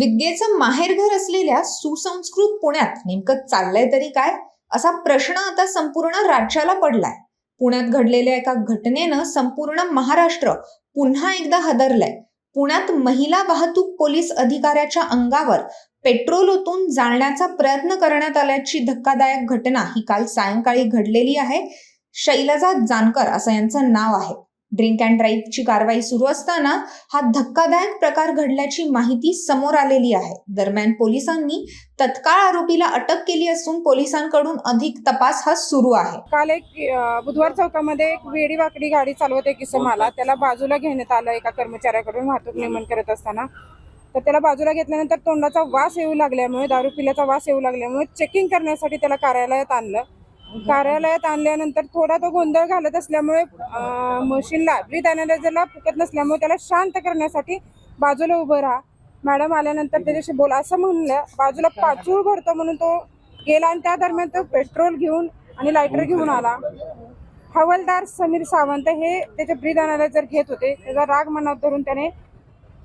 विद्येचं माहेरघर असलेल्या सुसंस्कृत पुण्यात नेमकं चाललंय तरी काय? असा प्रश्न आता संपूर्ण राज्याला पडलाय. पुण्यात घडलेल्या एका घटनेनं संपूर्ण महाराष्ट्र पुन्हा एकदा हादरलाय. पुण्यात महिला वाहतूक पोलीस अधिकाऱ्याच्या अंगावर पेट्रोल ओतून जाळण्याचा प्रयत्न करण्यात आल्याची धक्कादायक घटना ही काल सायंकाळी घडलेली आहे. शैलजा जानकर असं यांचं नाव आहे. ड्रिंक अँड ड्राईव्हची कारवाई सुरू असताना हा धक्कादायक प्रकार घडल्याची माहिती समोर आलेली आहे. दरम्यान पोलिसांनी तत्काळ आरोपीला अटक केली असून पोलिसांकडून अधिक तपास हा सुरू आहे. काल एक बुधवार चौकामध्ये एक वेडी वाकडी गाडी चालवत एक इसम आला त्याला बाजूला घेण्यात आलं एका कर्मचाऱ्याकडून वाहतूक नियमन करत असताना. तर त्याला बाजूला घेतल्यानंतर तोंडाचा वास येऊ लागल्यामुळे दारू पिल्याचा वास येऊ लागल्यामुळे चेकिंग करण्यासाठी त्याला कार्यालयात आणलं. कार्यालयात आणल्यानंतर थोडा तो गोंधळ घालत असल्यामुळे मशीनला ब्रीथ अनालायझरला फुकत नसल्यामुळे त्याला शांत करण्यासाठी बाजूला उभं राहा. मॅडम आल्यानंतर त्याच्याशी बोला. असं म्हणलं बाजूला पाचूळ भरतो म्हणून तो गेला आणि त्या दरम्यान तो पेट्रोल घेऊन आणि लायटर घेऊन आला. हवालदार समीर सावंत हे त्याचे ब्रीद अनालायझर घेत होते. त्याचा राग मनात धरून त्याने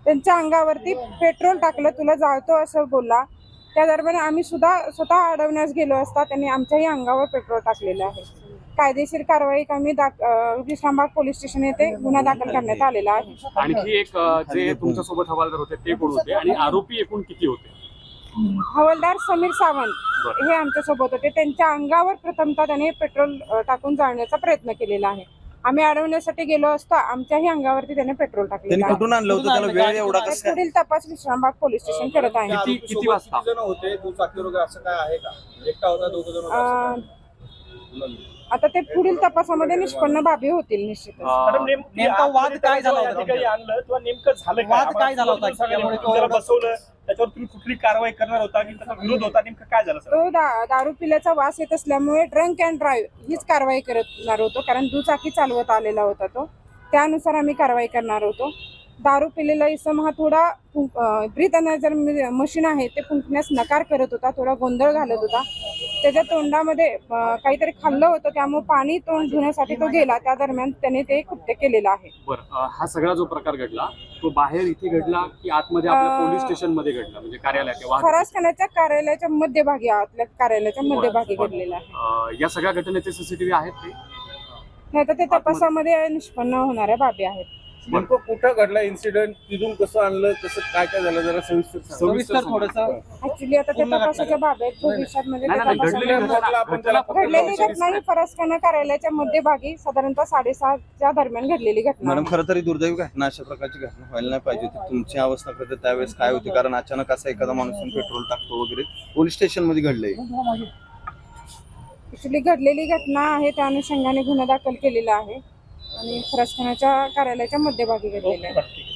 त्यांच्या अंगावरती पेट्रोल टाकलं तुला जाळतो असं बोलला. त्या दरम्यान आम्ही सुद्धा स्वतः अडवण्यास गेलो असता त्यांनी आमच्याही अंगावर पेट्रोल टाकलेलं आहे. कायदेशीर कारवाई अं, विश्रामबाग पोलीस स्टेशन येथे गुन्हा दाखल करण्यात आलेला आहे. आणखी एक जे तुमच्यासोबत हवालदार होते ते कोण होते? आणि आरोपी एकूण किती होते? हवालदार समीर सावंत. हे आमच्यासोबत होते. त्यांच्या अंगावर प्रथमतः त्याने पेट्रोल टाकून जाळण्याचा प्रयत्न केलेला आहे. आम्ही अडवण्यासाठी गेलो असता आमच्याही अंगावरती त्याने पेट्रोल त्यांनी आहे. कुठून आणलं होतं? त्याला वेळ एवढा कसं काय? पुढील तपास विश्रामबाग पोलीस स्टेशन करत आहे. किती किती वाजता? जण होते दुचाकी वगैरे असं काय आहे का? एकटा होता दोघ जण होते? असं अं, काय? आता ते पुढील तपासामध्ये निष्पन्न बाबी होतील निश्चित अ, मॅडम, नेम- नेमका वाद काय झाला होता तुमच्या? आणलं किंवा नेमकं झालं काय? वाद काय झाला होता? त्यामुळे तो बसवलं? त्याच्यावर तुम्ही कुठली कारवाई करणार होता? की त्याचा विरोध होता? नेमका काय झालं सर? तो दा- दारू पिल्याचा वास येत असल्यामुळे ड्रंक अँड ड्राईव्ह हीच कारवाई करणार होतो कारण दुचाकी चालवत आलेला होता तो. त्यानुसार आम्ही कारवाई करणार होतो. दारू पिलेला इसम हा थोडा ब्रीथ अनायझर मशीन आहे ते फुंकण्यास नकार करत होता थोडा गोंधळ घालत होता. त्याच्या तोंडामध्ये काहीतरी खाल्लं होतं त्यामुळे पाणी तोंड धुण्यासाठी तो गेला. त्या दरम्यान त्याने ते कृत्य केलेलं आहे. बरं हा सगळा जो प्रकार घडला तो बाहेर इथे घडला की आतमध्ये पोलीस स्टेशनमध्ये घडला? म्हणजे कार्यालयात किंवा फरासखान्याच्या कार्यालयाच्या मध्यभागी आतल्या कार्यालयाच्या मध्यभागी घडलेला आहे. या सगळ्या घटनेचे सीसीटीव्ही आहेत ते? नाही तर ते तपासामध्ये निष्पन्न होणाऱ्या बाबी आहेत. नेमकं कुठं घडला इन्सिडेंट तिथून कसं आणलं? कसं काय काय झालं? जरा सविस्तर सांगा. सविस्तर थोडस ऍक्च्युली आता ते तपासाच्या बाबी आहेत भविष्यात म्हणजे नाही, ते नाही, तपासामध्ये- घडलेली घटना- आपण घटना त्याला फक्त घडलेली लक्षात घटना ही फरसखाना कार्यालयाच्या मध्यभागी साधारणतः साडेसहाच्या दरम्यान घडलेली घटना. मॅडम खरं तरी दुर्दैवी घटना अशा प्रकारची घटना व्हायला नाही पाहिजे होती. तुमची अवस्था करते त्यावेळेस काय होती? कारण अचानक असा एखादा माणूस येऊन पेट्रोल टाकतो वगैरे पोलीस स्टेशनमध्ये घडलंय. ऍक्च्युली घडलेली घटना आहे त्या अनुषंगाने गुन्हा दाखल केलेला आहे. आणि फरसखानाच्या कार्यालयाच्या मध्यभागी घेतलेलं आहे.